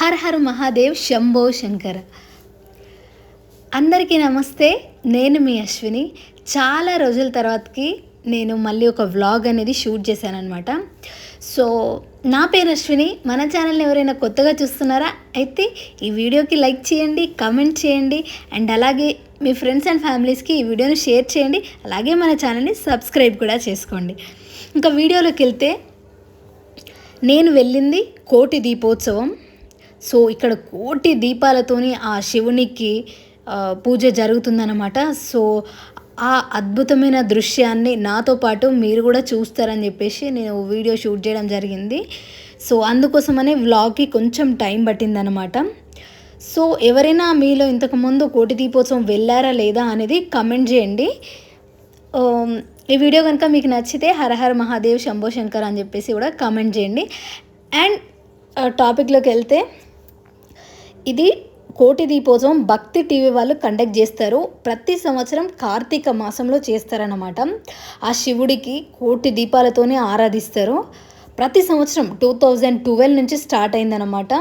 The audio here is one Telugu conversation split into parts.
హర్ హర్ మహాదేవ్ శంభో శంకర. అందరికీ నమస్తే నేను మీ అశ్విని. చాలా రోజుల తర్వాతకి నేను మళ్ళీ ఒక వ్లాగ్ అనేది షూట్ చేశాను అనమాట సో నా పేరు అశ్విని. మన ఛానల్ని ఎవరైనా కొత్తగా చూస్తున్నారా? అయితే ఈ వీడియోకి లైక్ చేయండి కమెంట్ చేయండి అండ్ అలాగే మీ ఫ్రెండ్స్ అండ్ ఫ్యామిలీస్కి ఈ వీడియోని షేర్ చేయండి అలాగే మన ఛానల్ని సబ్స్క్రైబ్ కూడా చేసుకోండి. ఇంకా వీడియోలోకి వెళ్తే నేను వెళ్ళింది కోటి దీపోత్సవం. సో ఇక్కడ కోటి దీపాలతోని ఆ శివునికి పూజ జరుగుతుందన్నమాట. సో ఆ అద్భుతమైన దృశ్యాన్ని నాతో పాటు మీరు కూడా చూస్తారని చెప్పేసి నేను వీడియో షూట్ చేయడం జరిగింది. సో అందుకోసమనే వ్లాగ్కి కొంచెం టైం పట్టిందనమాట సో ఎవరైనా మీలో ఇంతకుముందు కోటి దీపోత్సవం వెళ్ళారా లేదా అనేది కమెంట్ చేయండి. ఈ వీడియో కనుక మీకు నచ్చితే హరహర మహాదేవ్ శంభో శంకర్ అని చెప్పేసి కూడా కామెంట్ చేయండి. అండ్ టాపిక్లోకి వెళ్తే ఇది కోటి దీపోత్సవం భక్తి టీవీ వాళ్ళు కండక్ట్ చేస్తారు. ప్రతి సంవత్సరం కార్తీక మాసంలో చేస్తారన్నమాట. ఆ శివుడికి కోటి దీపాలతోనే ఆరాధిస్తారు. ప్రతి సంవత్సరం టూ థౌజండ్ ట్వెల్వ్ నుంచి స్టార్ట్ అయిందనమాట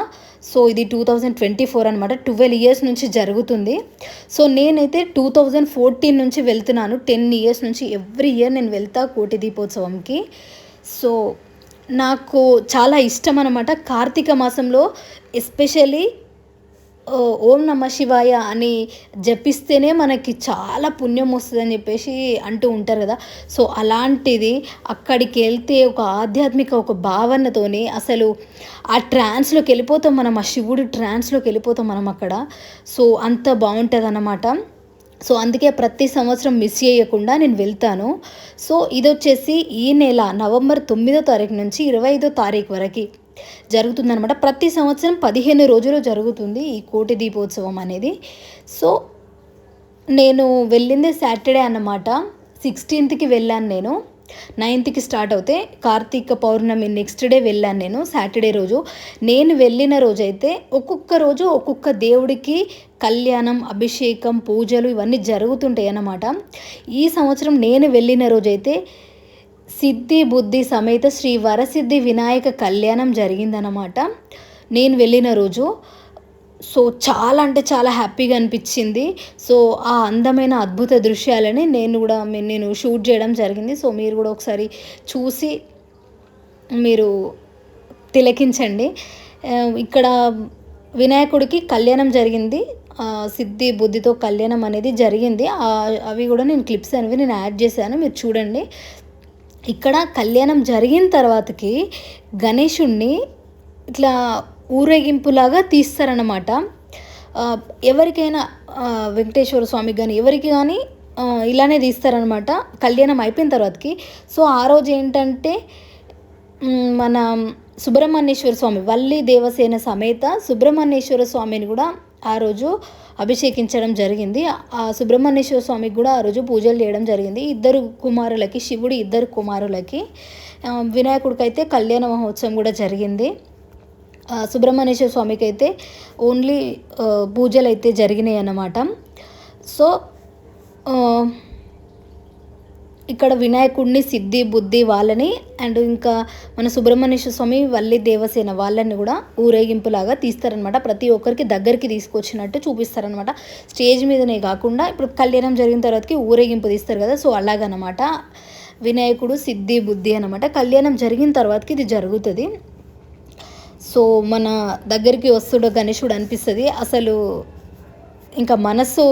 సో ఇది టూ థౌజండ్ ట్వంటీ ఫోర్ అనమాట ట్వెల్వ్ ఇయర్స్ నుంచి జరుగుతుంది. సో నేనైతే టూ థౌజండ్ ఫోర్టీన్ నుంచి వెళ్తున్నాను. టెన్ ఇయర్స్ నుంచి ఎవ్రీ ఇయర్ నేను వెళ్తా కోటి దీపోత్సవంకి. సో నాకు చాలా ఇష్టం అనమాట కార్తీక మాసంలో ఎస్పెషల్లీ ఓం నమ శివాయ అని జపిస్తేనే మనకి చాలా పుణ్యం వస్తుందని చెప్పేసి అంటూ ఉంటారు కదా. సో అలాంటిది అక్కడికి వెళ్తే ఒక ఆధ్యాత్మిక ఒక భావనతోని అసలు ఆ ట్రాన్స్లోకి వెళ్ళిపోతాం మనం ఆ శివుడు ట్రాన్స్లోకి వెళ్ళిపోతాం మనం అక్కడ. సో అంత బాగుంటుంది అన్నమాట సో అందుకే ప్రతి సంవత్సరం మిస్ చేయకుండా నేను వెళ్తాను. సో ఇది వచ్చేసి ఈ నెల నవంబర్ తొమ్మిదో తారీఖు నుంచి ఇరవై ఐదో తారీఖు వరకు. జరుగుతుందనమాట ప్రతి సంవత్సరం పదిహేను రోజులు జరుగుతుంది ఈ కోటి దీపోత్సవం అనేది. సో నేను వెళ్ళింది సాటర్డే అన్నమాట. సిక్స్టీన్త్కి వెళ్ళాను నేను. నైన్త్కి స్టార్ట్ అవుతే కార్తీక పౌర్ణమి నెక్స్ట్ డే వెళ్ళాను నేను సాటర్డే రోజు. నేను వెళ్ళిన రోజైతే ఒక్కొక్క రోజు ఒక్కొక్క దేవుడికి కళ్యాణం అభిషేకం పూజలు ఇవన్నీ జరుగుతుంటాయి అన్నమాట. ఈ సంవత్సరం నేను వెళ్ళిన రోజైతే సిద్ధి బుద్ధి సమేత శ్రీ వరసిద్ధి వినాయక కళ్యాణం జరిగిందనమాట నేను వెళ్ళిన రోజు సో చాలా అంటే చాలా హ్యాపీగా అనిపించింది. సో ఆ అందమైన అద్భుత దృశ్యాలని నేను కూడా నేను షూట్ చేయడం జరిగింది. సో మీరు కూడా ఒకసారి చూసి మీరు తిలకించండి. ఇక్కడ వినాయకుడికి కళ్యాణం జరిగింది. సిద్ధి బుద్ధితో కళ్యాణం అనేది జరిగింది. అవి కూడా నేను క్లిప్స్ అనేవి నేను యాడ్ చేశాను. మీరు చూడండి. ఇక్కడ కళ్యాణం జరిగిన తర్వాతకి గణేషుణ్ణి ఇట్లా ఊరేగింపులాగా తీస్తారన్నమాట. ఎవరికైనా వెంకటేశ్వర స్వామికి కానీ ఎవరికి కానీ ఇలానే తీస్తారనమాట కళ్యాణం అయిపోయిన తర్వాతకి. సో ఆ రోజు ఏంటంటే మన సుబ్రహ్మణ్యేశ్వర స్వామి వల్లి దేవసేన సమేత సుబ్రహ్మణ్యేశ్వర స్వామిని కూడా ఆ రోజు అభిషేకించడం జరిగింది. ఆ సుబ్రహ్మణ్యేశ్వర స్వామికి కూడా ఆ రోజు పూజలు చేయడం జరిగింది. ఇద్దరు కుమారులకి శివుడి ఇద్దరు కుమారులకి వినాయకుడికి అయితే కళ్యాణ మహోత్సవం కూడా జరిగింది. సుబ్రహ్మణ్యేశ్వర స్వామికి అయితే ఓన్లీ పూజలు అయితే జరిగినాయి అన్నమాట సో ఇక్కడ వినాయకుడిని సిద్ధి బుద్ధి వాళ్ళని అండ్ ఇంకా మన సుబ్రహ్మణ్యేశ్వర స్వామి వల్లి దేవసేన వాళ్ళని కూడా ఊరేగింపులాగా తీస్తారనమాట ప్రతి ఒక్కరికి దగ్గరికి తీసుకొచ్చినట్టు చూపిస్తారనమాట స్టేజ్ మీదనే కాకుండా ఇప్పుడు కళ్యాణం జరిగిన తర్వాతకి ఊరేగింపు తీస్తారు కదా సో అలాగనమాట వినాయకుడు సిద్ధి బుద్ధి అనమాట కళ్యాణం జరిగిన తర్వాతకి ఇది జరుగుతుంది. సో మన దగ్గరికి వస్తుడు గణేశుడు అనిపిస్తుంది. అసలు ఇంకా మనసు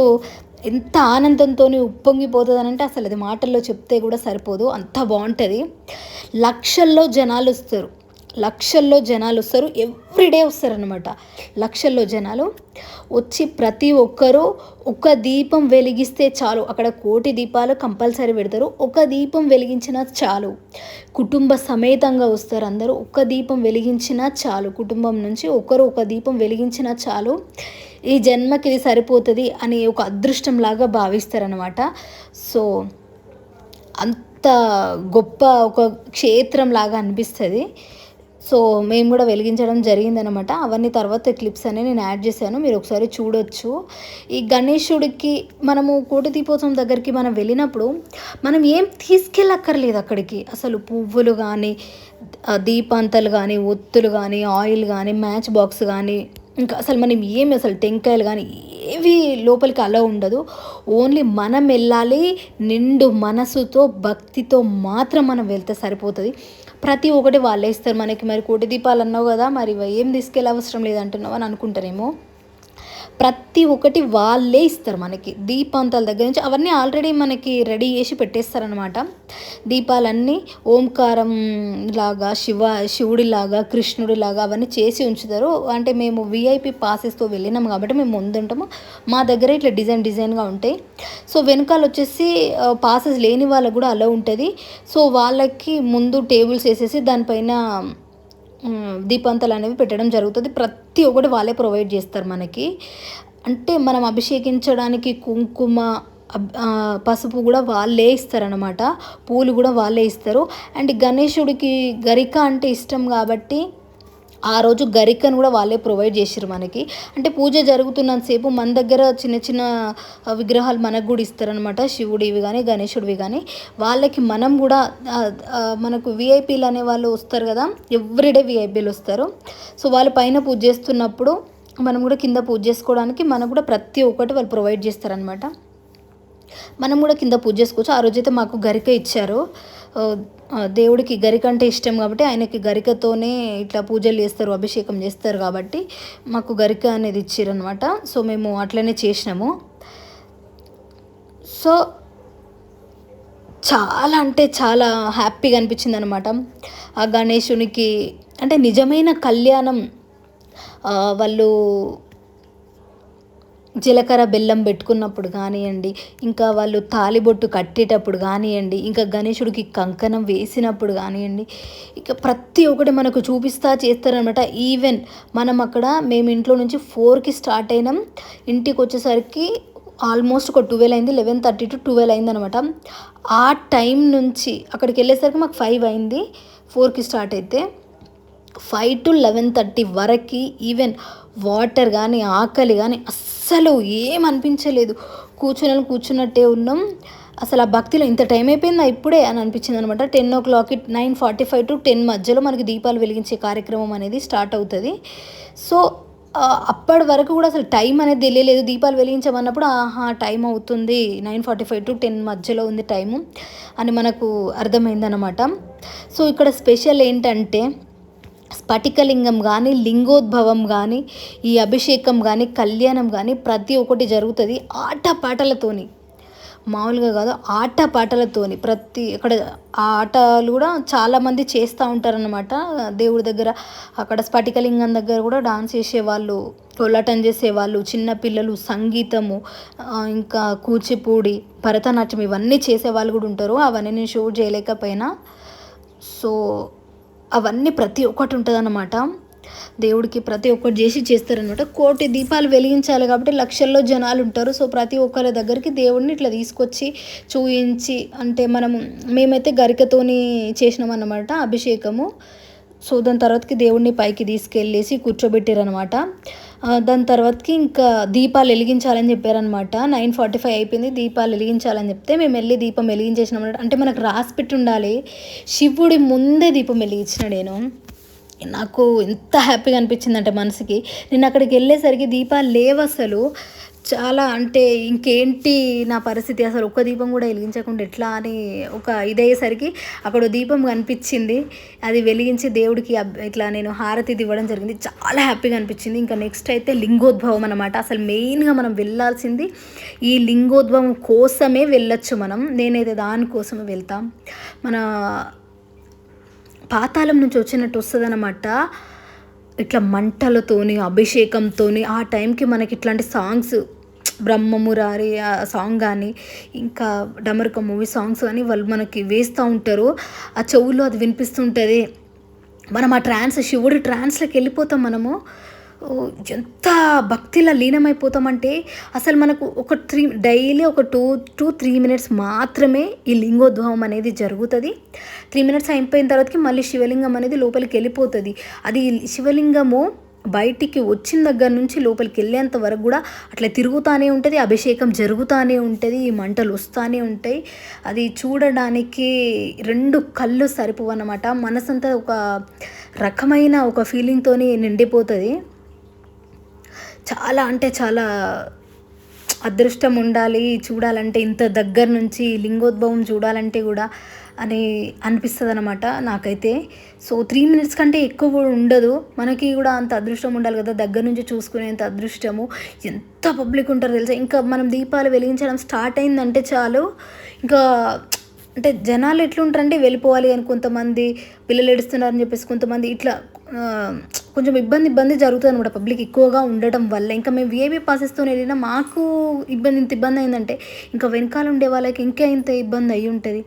ఎంత ఆనందంతో ఉప్పొంగిపోతుంది అంటే అసలు అది మాటల్లో చెప్తే కూడా సరిపోదు. అంత బాగుంటుంది లక్షల్లో జనాలు వస్తారు. లక్షల్లో జనాలు వస్తారు. ఎవ్రీడే వస్తారనమాట లక్షల్లో జనాలు వచ్చి ప్రతి ఒక్కరూ ఒక దీపం వెలిగిస్తే చాలు. అక్కడ కోటి దీపాలు కంపల్సరీ పెడతారు. ఒక దీపం వెలిగించినా చాలు. కుటుంబ సమేతంగా వస్తారు అందరూ. ఒక దీపం వెలిగించినా చాలు. కుటుంబం నుంచి ఒకరు ఒక దీపం వెలిగించినా చాలు. ఈ జన్మకి ఇది సరిపోతుంది అని ఒక అదృష్టంలాగా భావిస్తారనమాట సో అంత గొప్ప ఒక క్షేత్రం లాగా అనిపిస్తుంది. సో మేము కూడా వెలిగించడం జరిగిందనమాట అవన్నీ తర్వాత క్లిప్స్ అనేవి నేను యాడ్ చేశాను. మీరు ఒకసారి చూడొచ్చు. ఈ గణేశుడికి మనము కోటి దీపోత్సవం దగ్గరికి మనం వెళ్ళినప్పుడు మనం ఏం తీసుకెళ్ళక్కర్లేదు అక్కడికి. అసలు పువ్వులు కానీ దీపాంతలు కానీ ఒత్తులు కానీ ఆయిల్ కానీ మ్యాచ్ బాక్స్ కానీ ఇంకా అసలు మనం ఏమి అసలు టెంకాయలు కానీ ఏవి లోపలికి అలా ఉండదు. ఓన్లీ మనం వెళ్ళాలి నిండు మనసుతో భక్తితో మాత్రం మనం వెళ్తే సరిపోతుంది. ప్రతి ఒక్కటి వాళ్ళే ఇస్తారు మనకి. మరి కోటి దీపాలు అన్నావు కదా మరి ఏం తీసుకెళ్ళే అవసరం లేదంటున్నావు అని అనుకుంటారేమో? ప్రతి ఒక్కటి వాళ్ళే ఇస్తారు మనకి. దీపాంతాల దగ్గర నుంచి అవన్నీ ఆల్రెడీ మనకి రెడీ చేసి పెట్టేస్తారనమాట దీపాలన్నీ ఓంకారం లాగా శివ శివుడిలాగా కృష్ణుడిలాగా అవన్నీ చేసి ఉంచుతారు. అంటే మేము విఐపి పాసెస్తో వెళ్ళినాం కాబట్టి మేము ముందుంటాము. మా దగ్గర ఇట్లా డిజైన్ డిజైన్గా ఉంటాయి. సో వెనకాల వచ్చేసి పాసెస్ లేని వాళ్ళకు కూడా అలా ఉంటుంది. సో వాళ్ళకి ముందు టేబుల్స్ వేసేసి దానిపైన దీపాంతాలు అనేవి పెట్టడం జరుగుతుంది. ప్రతి ఒక్కటి వాళ్ళే ప్రొవైడ్ చేస్తారు మనకి. అంటే మనం అభిషేకించడానికి కుంకుమ పసుపు కూడా వాళ్ళే ఇస్తారనమాట పూలు కూడా వాళ్ళే ఇస్తారు. అండ్ గణేశుడికి గరిక అంటే ఇష్టం కాబట్టి ఆ రోజు గరికను కూడా వాళ్ళే ప్రొవైడ్ చేసారు మనకి. అంటే పూజ జరుగుతున్నంతసేపు మన దగ్గర చిన్న చిన్న విగ్రహాలు మనకు కూడా ఇస్తారనమాట శివుడివి కానీ గణేశుడివి కానీ వాళ్ళకి మనం కూడా మనకు విఐపీలు అనే వాళ్ళు వస్తారు కదా ఎవ్రీడే విఐపీలు వస్తారు. సో వాళ్ళు పైన పూజ చేస్తున్నప్పుడు మనం కూడా కింద పూజ చేసుకోవడానికి మనకు కూడా ప్రతి ఒక్కటి వాళ్ళు ప్రొవైడ్ చేస్తారనమాట మనం కూడా కింద పూజ చేసుకోవచ్చు. ఆ రోజైతే మాకు గరిక ఇచ్చారు. దేవుడికి గరిక అంటే ఇష్టం కాబట్టి ఆయనకి గరికతోనే ఇట్లా పూజలు చేస్తారు అభిషేకం చేస్తారు కాబట్టి మాకు గరిక అనేది ఇచ్చారనమాట సో మేము అట్లనే చేసినాము. సో చాలా అంటే చాలా హ్యాపీగా అనిపించింది అనమాట ఆ గణేశునికి అంటే నిజమైన కళ్యాణం వాళ్ళు జీలకర్ర బెల్లం పెట్టుకున్నప్పుడు కానివ్వండి ఇంకా వాళ్ళు తాలిబొట్టు కట్టేటప్పుడు కానివ్వండి ఇంకా గణేశుడికి కంకణం వేసినప్పుడు కానివ్వండి ఇక ప్రతి ఒక్కటి మనకు చూపిస్తా చేస్తారనమాట ఈవెన్ మనం అక్కడ మేము ఇంట్లో నుంచి ఫోర్కి స్టార్ట్ అయినాం. ఇంటికి వచ్చేసరికి ఆల్మోస్ట్ ఒక ట్వెల్వ్ అయింది లెవెన్ థర్టీ టు ట్వెల్వ్ అయింది అనమాట ఆ టైం నుంచి అక్కడికి వెళ్ళేసరికి మాకు ఫైవ్ అయింది ఫోర్కి స్టార్ట్ అయితే. ఫైవ్ టు లెవెన్ థర్టీ వరకు ఈవెన్ వాటర్ కానీ ఆకలి కానీ అస్సలు ఏం అనిపించలేదు. కూర్చుని కూర్చున్నట్టే ఉన్నాం. అసలు ఆ భక్తిలో ఇంత టైం అయిపోయిందా? ఇప్పుడే అని అనిపించింది అనమాట టెన్ ఓ క్లాక్కి nine forty five to ten మధ్యలో మనకి దీపాలు వెలిగించే కార్యక్రమం అనేది స్టార్ట్ అవుతుంది. సో అప్పటి వరకు కూడా అసలు టైం అనేది తెలియలేదు. దీపాలు వెలిగించమన్నప్పుడు ఆహా టైం అవుతుంది. Nine forty five to ten మధ్యలో ఉంది టైము అని మనకు అర్థమైందనమాట సో ఇక్కడ స్పెషల్ ఏంటంటే స్ఫటికలింగం కానీ లింగోద్భవం కానీ ఈ అభిషేకం కానీ కళ్యాణం కానీ ప్రతి ఒక్కటి జరుగుతుంది ఆట పాటలతోని మామూలుగా కాదు ఆట పాటలతోని ప్రతి అక్కడ ఆ ఆటలు కూడా చాలామంది చేస్తూ ఉంటారనమాట దేవుడి దగ్గర అక్కడ స్ఫటికలింగం దగ్గర కూడా డాన్స్ చేసేవాళ్ళు కోలాటం చేసేవాళ్ళు చిన్నపిల్లలు సంగీతము ఇంకా కూచిపూడి భరతనాట్యం ఇవన్నీ చేసేవాళ్ళు కూడా ఉంటారు. అవన్నీ నేను షూట్ చేయలేకపోయినా. సో అవన్నీ ప్రతి ఒక్కటి ఉంటుందన్నమాట. దేవుడికి ప్రతి ఒక్కటి చేసి చేస్తారనమాట కోటి దీపాలు వెలిగించాలి కాబట్టి లక్షల్లో జనాలు ఉంటారు. సో ప్రతి ఒక్కరి దగ్గరికి దేవుడిని ఇట్లా తీసుకొచ్చి చూయించి అంటే మనము మేమైతే గరికతోని చేసినాం అన్నమాట అభిషేకము. సో దాని తర్వాతకి దేవుడిని పైకి తీసుకెళ్ళేసి కూర్చోబెట్టారనమాట దాని తర్వాతకి ఇంకా దీపాలు వెలిగించాలని చెప్పారనమాట నైన్ ఫార్టీ ఫైవ్ అయిపోయింది దీపాలు వెలిగించాలని చెప్తే మేము వెళ్ళి దీపం వెలిగించేసినాం అంటే మనకు రాసి పెట్టి ఉండాలి శివుడి ముందే దీపం వెలిగించిన నేను. నాకు ఎంత హ్యాపీగా అనిపించిందంటే మనసుకి. నేను అక్కడికి వెళ్ళేసరికి దీపాలు లేవు అసలు చాలా అంటే ఇంకేంటి నా పరిస్థితి? అసలు ఒక్క దీపం కూడా వెలిగించకుండా ఎట్లా అని ఒక ఇదయ్యేసరికి అక్కడ దీపం కనిపించింది. అది వెలిగించి దేవుడికి ఇట్లా నేను హారతి ఇవ్వడం జరిగింది. చాలా హ్యాపీగా అనిపించింది. ఇంకా నెక్స్ట్ అయితే లింగోద్భవం అనమాట అసలు మెయిన్గా మనం వెళ్ళాల్సింది ఈ లింగోద్భవం కోసమే వెళ్ళొచ్చు మనం. నేనైతే దానికోసమే వెళ్తాం. మన పాతాళం నుంచి వచ్చినట్టు వస్తుంది అనమాట ఇట్లా మంటలతోని అభిషేకంతోని ఆ టైంకి మనకి ఇట్లాంటి సాంగ్స్ బ్రహ్మమురారి ఆ సాంగ్ కానీ ఇంకా డమరుక మూవీ సాంగ్స్ కానీ వాళ్ళు మనకి వేస్తూ ఉంటారు. ఆ చెవుల్లో అది వినిపిస్తుంటుంది. మనం ఆ ట్రాన్స్ శివుడి ట్రాన్స్లోకి వెళ్ళిపోతాం మనము. ఎంత భక్తిలో లీనమైపోతామంటే అసలు మనకు ఒక త్రీ డైలీ ఒక టూ టూ త్రీ మినిట్స్ మాత్రమే ఈ లింగోద్భవం అనేది జరుగుతుంది. త్రీ మినిట్స్ అయిపోయిన తర్వాతకి మళ్ళీ శివలింగం అనేది లోపలికి వెళ్ళిపోతుంది. అది శివలింగము బయటికి వచ్చిన దగ్గర నుంచి లోపలికి వెళ్ళేంత వరకు కూడా అట్లా తిరుగుతూనే ఉంటుంది అభిషేకం జరుగుతూనే ఉంటుంది ఈ మంటలు వస్తూనే ఉంటాయి. అది చూడడానికి రెండు కళ్ళు సరిపోవన్నమాట. మనసంతా ఒక రకమైన ఒక ఫీలింగ్తో నిండిపోతుంది. చాలా అంటే చాలా అదృష్టం ఉండాలి చూడాలంటే ఇంత దగ్గర నుంచి లింగోద్భవం చూడాలంటే కూడా అని అనిపిస్తుంది అనమాట నాకైతే. సో త్రీ మినిట్స్ కంటే ఎక్కువ కూడా ఉండదు. మనకి కూడా అంత అదృష్టం ఉండాలి కదా దగ్గర నుంచి చూసుకునేంత అదృష్టము. ఎంత పబ్లిక్ ఉంటారు తెలుసా? ఇంకా మనం దీపాలు వెలిగించడం స్టార్ట్ అయిందంటే చాలు. ఇంకా అంటే జనాలు ఎట్లుంటారంటే వెళ్ళిపోవాలి అని కొంతమంది పిల్లలు ఏడుస్తున్నారని చెప్పేసి కొంతమంది ఇట్లా కొంచెం ఇబ్బంది ఇబ్బంది జరుగుతుంది అనమాట పబ్లిక్ ఎక్కువగా ఉండటం వల్ల. ఇంకా మేము విఐపి పాసెస్తో వెళ్ళినా మాకు ఇబ్బంది ఇంత ఇబ్బంది అయిందంటే ఇంకా వెనకాల ఉండే వాళ్ళకి ఇంకా ఇంత ఇబ్బంది అయి ఉంటుంది.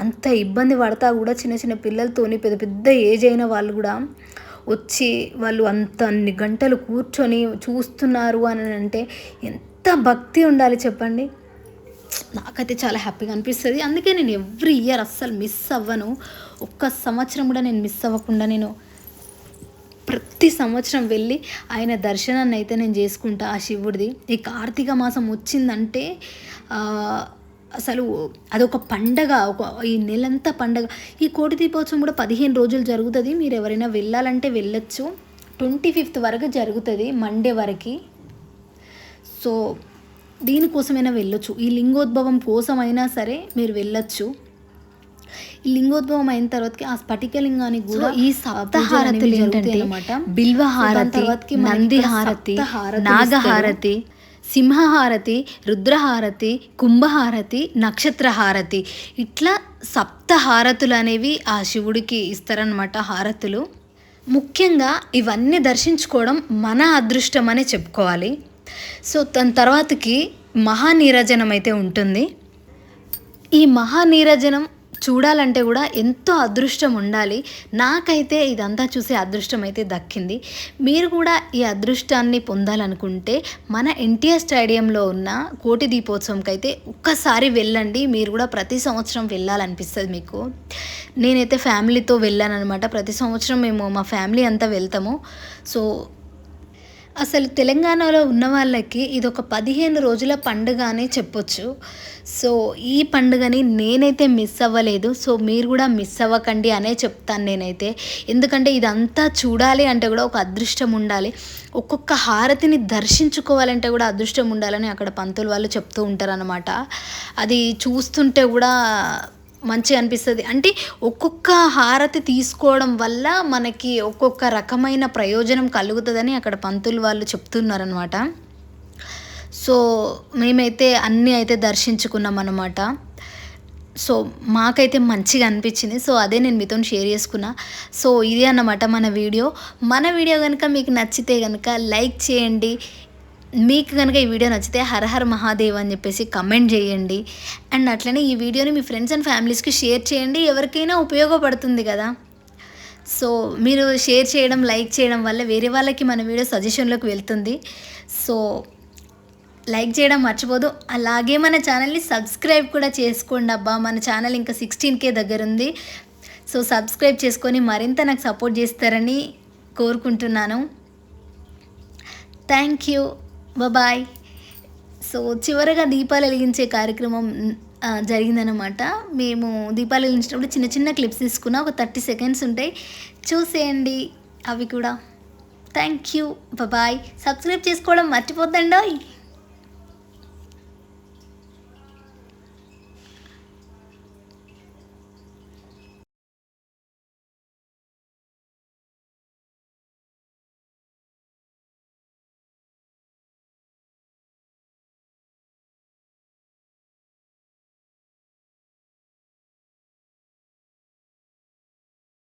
అంత ఇబ్బంది పడతా కూడా చిన్న చిన్న పిల్లలతోని పెద్ద పెద్ద ఏజ్ అయిన వాళ్ళు కూడా వచ్చి వాళ్ళు అంత అన్ని గంటలు కూర్చొని చూస్తున్నారు అని అంటే ఎంత భక్తి ఉండాలి చెప్పండి. నాకైతే చాలా హ్యాపీగా అనిపిస్తుంది. అందుకే నేను ఎవ్రీ ఇయర్ అస్సలు మిస్ అవ్వను. ఒక్క సంవత్సరం కూడా నేను మిస్ అవ్వకుండా నేను ప్రతి సంవత్సరం వెళ్ళి ఆయన దర్శనాన్ని అయితే నేను చేసుకుంటా ఆ శివుడిది. ఈ కార్తీక మాసం వచ్చిందంటే అసలు అదొక పండగ ఒక ఈ నెలంతా పండగ. ఈ కోటి దీపోత్సవం కూడా పదిహేను రోజులు జరుగుతుంది. మీరు ఎవరైనా వెళ్ళాలంటే వెళ్ళొచ్చు. ట్వంటీ ఫిఫ్త్ వరకు జరుగుతుంది మండే వరకు. సో దీనికోసమైనా వెళ్ళొచ్చు. ఈ లింగోద్భవం కోసమైనా సరే మీరు వెళ్ళొచ్చు. ఈ లింగోద్భవం అయిన తర్వాతకి ఆ స్ఫటికలింగానికి కూడా ఈ సప్తహారతులు ఏంటంటే బిల్వహారతి నందిహారతి నాగహారతి సింహహారతి రుద్రహారతి కుంభహారతి నక్షత్రహారతి. ఇట్లా సప్తహారతులు అనేవి ఆ శివుడికి ఇస్తారనమాట హారతులు. ముఖ్యంగా ఇవన్నీ దర్శించుకోవడం మన అదృష్టం అనే చెప్పుకోవాలి. సో దాని తర్వాతకి మహానీరజనం అయితే ఉంటుంది. ఈ మహానీరజనం చూడాలంటే కూడా ఎంతో అదృష్టం ఉండాలి. నాకైతే ఇదంతా చూసే అదృష్టం అయితే దక్కింది. మీరు కూడా ఈ అదృష్టాన్ని పొందాలనుకుంటే మన ఎన్టీఆర్ స్టేడియంలో ఉన్న కోటి దీపోత్సవంకి అయితే ఒక్కసారి వెళ్ళండి. మీరు కూడా ప్రతి సంవత్సరం వెళ్ళాలనిపిస్తుంది మీకు. నేనైతే ఫ్యామిలీతో వెళ్ళాను అనమాట ప్రతి సంవత్సరం మేము మా ఫ్యామిలీ అంతా వెళ్తాము. సో అసలు తెలంగాణలో ఉన్న వాళ్ళకి ఇది ఒక పదిహేను రోజుల పండుగ అని చెప్పొచ్చు. సో ఈ పండుగని నేనైతే మిస్ అవ్వలేదు. సో మీరు కూడా మిస్ అవ్వకండి అనే చెప్తాను నేనైతే. ఎందుకంటే ఇదంతా చూడాలి అంటే కూడా ఒక అదృష్టం ఉండాలి. ఒక్కొక్క హారతిని దర్శించుకోవాలంటే కూడా అదృష్టం ఉండాలని అక్కడ పంతులు వాళ్ళు చెప్తూ ఉంటారనమాట అది చూస్తుంటే కూడా మంచిగా అనిపిస్తుంది. అంటే ఒక్కొక్క హారతి తీసుకోవడం వల్ల మనకి ఒక్కొక్క రకమైన ప్రయోజనం కలుగుతుందని అక్కడ పంతులు వాళ్ళు చెప్తున్నారనమాట సో మేమైతే అన్నీ అయితే దర్శించుకున్నాం అనమాట సో మాకైతే మంచిగా అనిపించింది. సో అదే నేను మీతో షేర్ చేసుకున్నా. సో ఇదే అన్నమాట మన వీడియో. మన వీడియో కనుక మీకు నచ్చితే కనుక లైక్ చేయండి. మీకు కనుక ఈ వీడియో నచ్చితే హర హర్ మహాదేవ్ అని చెప్పేసి కమెంట్ చేయండి. అండ్ అట్లనే ఈ వీడియోని మీ ఫ్రెండ్స్ అండ్ ఫ్యామిలీస్కి షేర్ చేయండి. ఎవరికైనా ఉపయోగపడుతుంది కదా. సో మీరు షేర్ చేయడం లైక్ చేయడం వల్ల వేరే వాళ్ళకి మన వీడియో సజెషన్లోకి వెళ్తుంది. సో లైక్ చేయడం మర్చిపోదు. అలాగే మన ఛానల్ని సబ్స్క్రైబ్ కూడా చేసుకోండి అబ్బా. మన ఛానల్ ఇంకా సిక్స్టీన్ కే దగ్గర ఉంది. సో సబ్స్క్రైబ్ చేసుకొని మరింత నాకు సపోర్ట్ చేస్తారని కోరుకుంటున్నాను. థ్యాంక్ యూ బాయ్ సో చివరగా దీపాలు వెలిగించే కార్యక్రమం జరిగిందనమాట మేము దీపాలు వెలిగించినప్పుడు చిన్న చిన్న క్లిప్స్ తీసుకున్నా ఒక థర్టీ సెకండ్స్ ఉంటాయి. చూసేయండి అవి కూడా. థ్యాంక్ యూ బాయ్ సబ్స్క్రైబ్ చేసుకోవడం మర్చిపోద్దండోయ్.